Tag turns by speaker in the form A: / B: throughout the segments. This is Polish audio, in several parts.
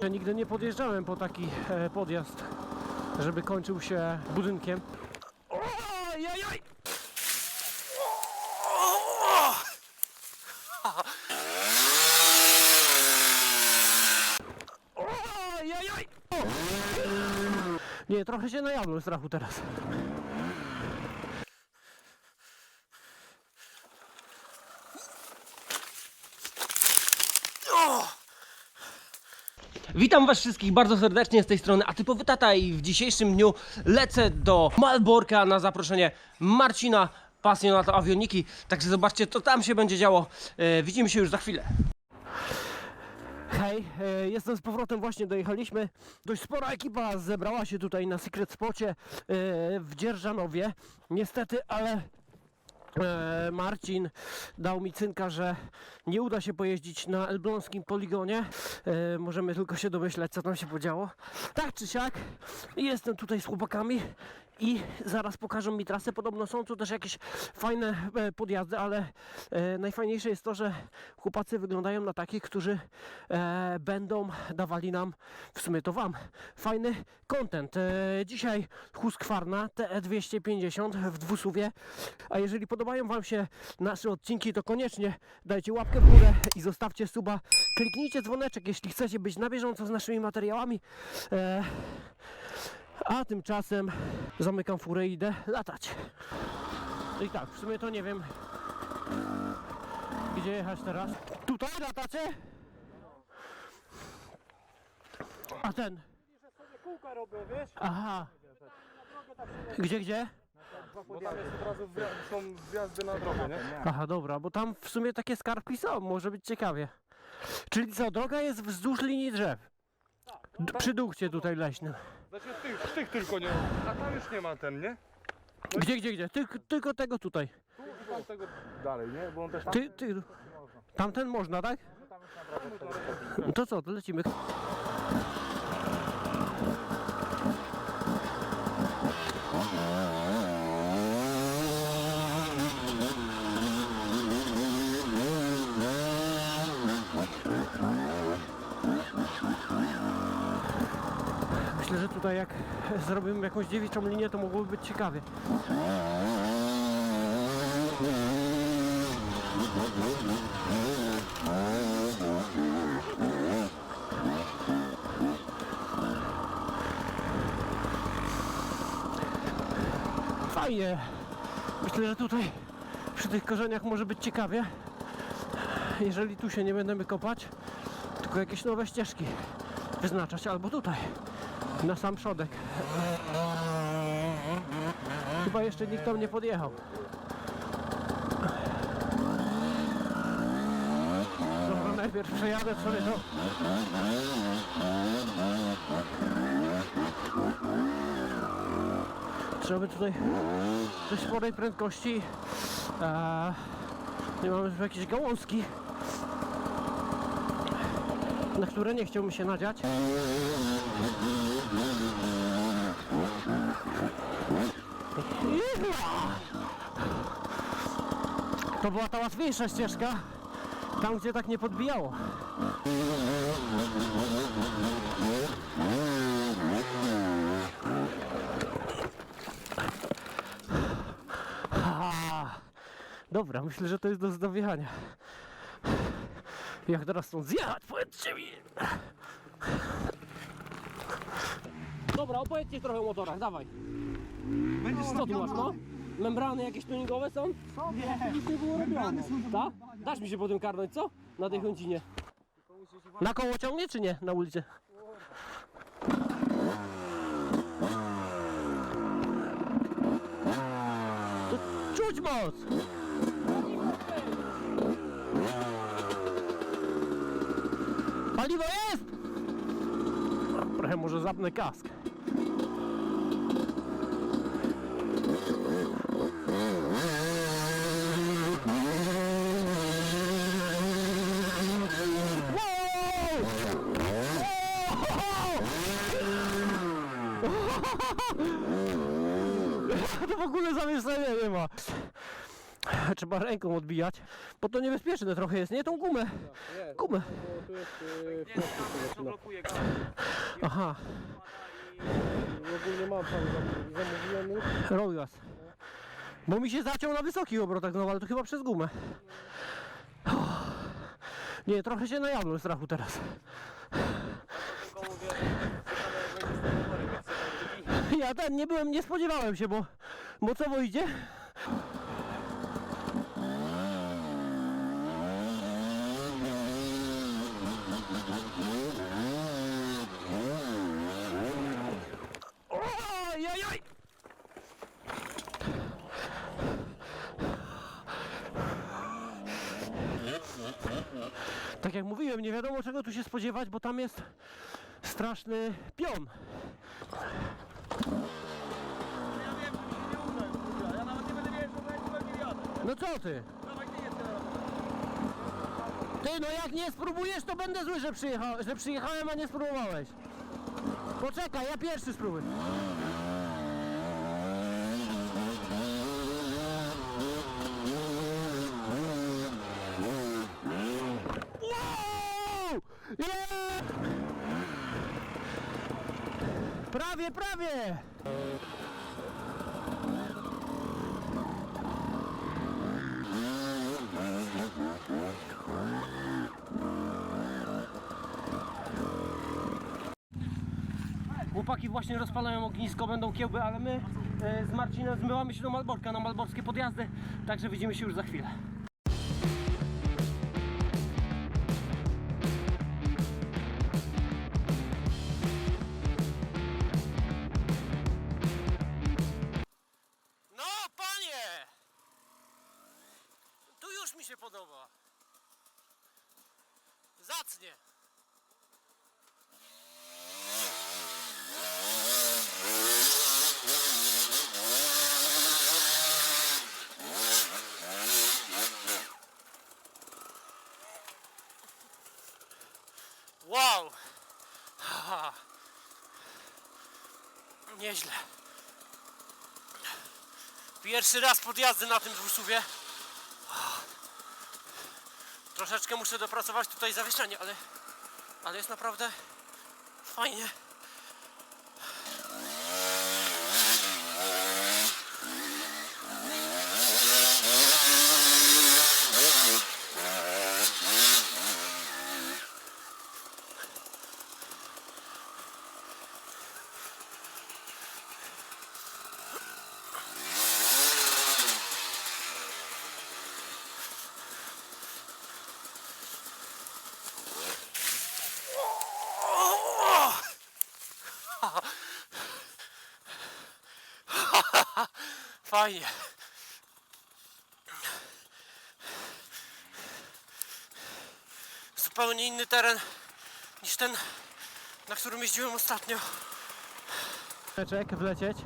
A: Ja nigdy nie podjeżdżałem po taki e, podjazd, żeby kończył się budynkiem. Ojajaj! Nie, trochę się najadłem strachu teraz. Witam was wszystkich bardzo serdecznie z tej strony Atypowy Tata i w dzisiejszym dniu lecę do Malborka na zaproszenie Marcina, pasjonata awioniki. Także zobaczcie, co tam się będzie działo. E, widzimy się już za chwilę. Hej, e, jestem z powrotem, właśnie dojechaliśmy. Dość spora ekipa zebrała się tutaj na Secret Spocie e, w Dzierżanowie. Niestety, ale Marcin dał mi cynka, że nie uda się pojeździć na elbląskim poligonie. E, możemy tylko się domyśleć, co tam się podziało. Tak czy siak, jestem tutaj z chłopakami i zaraz pokażą mi trasę. Podobno są tu też jakieś fajne e, podjazdy, ale e, najfajniejsze jest to, że chłopacy wyglądają na takich, którzy e, będą dawali nam, w sumie to wam, fajny content. Dzisiaj Husqvarna TE250 w dwusuwie. A jeżeli podobają wam się nasze odcinki, to koniecznie dajcie łapkę w górę i zostawcie suba. Kliknijcie dzwoneczek, jeśli chcecie być na bieżąco z naszymi materiałami. A tymczasem zamykam furę i idę latać. I tak, w sumie to nie wiem, gdzie jechać teraz. Tutaj latacie? A ten?
B: Kółka robią, wiesz?
A: Aha. Gdzie, gdzie?
B: Bo tam jest od razu są wjazdy na drogę, nie?
A: Aha, dobra, bo tam w sumie takie skarbki są, może być ciekawie. Czyli co, droga jest wzdłuż linii drzew? D- przy dukcie tutaj leśnym.
B: Znaczy tych, tych tylko nie A tam już nie ma ten, nie?
A: Gdzie, gdzie, gdzie? Tylko, tylko tego tutaj.
B: Tu i tamtego dalej, nie? Bo on też
A: Ty, ty. Tamten można, tak? No to co, to lecimy. Myślę, że tutaj jak zrobimy jakąś dziewiczą linię, to mogłoby być ciekawie. Fajnie. Myślę, że tutaj przy tych korzeniach może być ciekawie. Jeżeli tu się nie będziemy kopać, tylko jakieś nowe ścieżki wyznaczać, albo tutaj, na sam przodek. Chyba jeszcze nikt tam nie podjechał. Dobra, najpierw przejadę sobie to. Trzeba by tutaj dość sporej prędkości. Eee, nie mamy tu jakieś gałązki, na które nie chciałbym się nadziać. To była ta łatwiejsza ścieżka, tam gdzie tak nie podbijało. Dobra, myślę, że to jest do zdobijania. Jak teraz stąd zjechać, powiedzcie mi! Dobra, opowiedzcie trochę o motorach, dawaj.
C: Będziesz
A: Co tu masz, no? Membrany jakieś tuningowe są?
C: Nie,
A: Nic nie było
C: do
A: Tak? Dasz mi się potem karnąć, co? Na tej chęcinie. Na koło ciągnie, czy nie? Na ulicy? Czuć moc! Paliwo jest! Trochę może zapnę kask. To w ogóle zamieszania nie ma. trzeba ręką odbijać, bo to niebezpieczne trochę jest, nie? Tą gumę.
B: Nie,
A: Gumę.
B: bo tu jest yy,
D: Nie,
B: wniosek
D: to
B: zaczyna.
D: blokuje.
A: Aha,
B: I ogólnie mam tam zam- zamówiłem już.
A: Rogas. Bo mi się zaciął na wysokich obrotach znowu, ale to chyba przez gumę. Nie, trochę się najadłem strachu teraz.
D: Że drugi.
A: Ja ten nie byłem, nie spodziewałem się, bo mocowo idzie. Ojojoj! Tak jak mówiłem, nie wiadomo czego tu się spodziewać, bo tam jest straszny pion.
D: Ja wiem, że się nie uda. Ja nawet nie będę wiedział, że jak pewnie jadę.
A: No co ty?
D: Ty.
A: Ty, no jak nie spróbujesz, to będę zły, że, przyjecha, że przyjechałem, a nie spróbowałeś. Poczekaj, ja pierwszy spróbuję. Prawie, prawie! Chłopaki właśnie rozpalają ognisko, będą kiełby, ale my e, z Marcinem zmywamy się do Malborka na malborskie podjazdy, także widzimy się już za chwilę. Nieźle. Pierwszy raz podjazdy na tym dwusuwie. Troszeczkę muszę dopracować tutaj zawieszenie, ale, ale jest naprawdę fajnie. Fajnie. Zupełnie inny teren niż ten, na którym jeździłem ostatnio. Czek, wlecieć.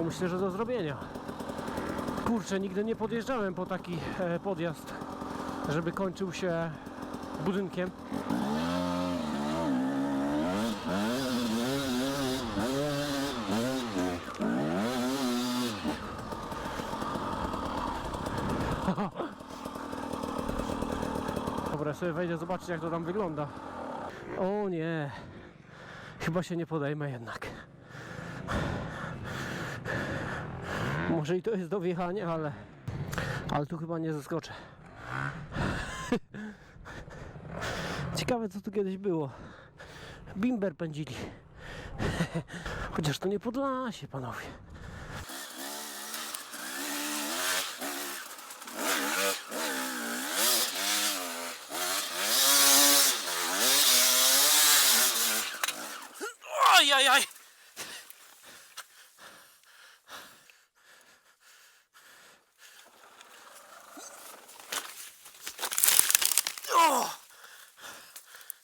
A: O, myślę, że do zrobienia. Kurczę, nigdy nie podjeżdżałem po taki e, podjazd, żeby kończył się budynkiem. Dobra, sobie wejdę zobaczyć jak to tam wygląda. O nie. Chyba się nie podejmę jednak. Może i to jest do wjechania, ale... Ale tu chyba nie zaskoczę. Ciekawe co tu kiedyś było. Bimber pędzili. Chociaż to nie Podlasie, panowie.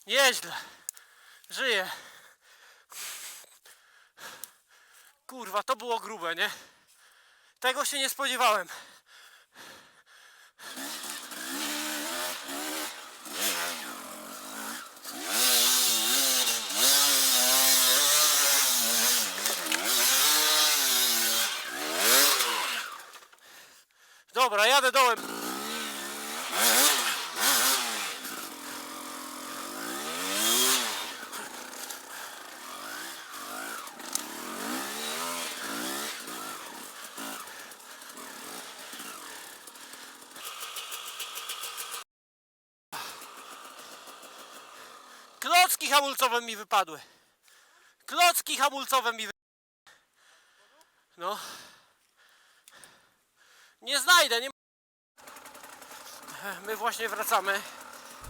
A: Nieźle. Żyję. Kurwa, to było grube, nie? Tego się nie spodziewałem. Dobra, jadę dołem. Klocki hamulcowe mi wypadły. Klocki hamulcowe mi wy... No. Nie znajdę, nie My właśnie wracamy.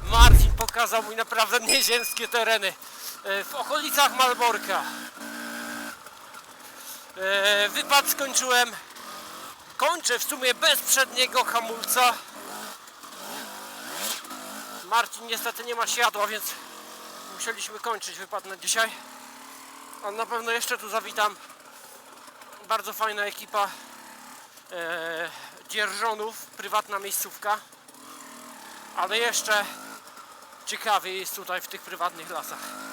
A: Marcin pokazał mi naprawdę nieziemskie tereny e, w okolicach Malborka. E, Wypad skończyłem. Kończę w sumie bez przedniego hamulca. Marcin niestety nie ma światła, więc musieliśmy kończyć wypad na dzisiaj. A na pewno jeszcze tu zawitam. Bardzo fajna ekipa e, dzierżonów, prywatna miejscówka. Ale jeszcze ciekawie jest tutaj w tych prywatnych lasach.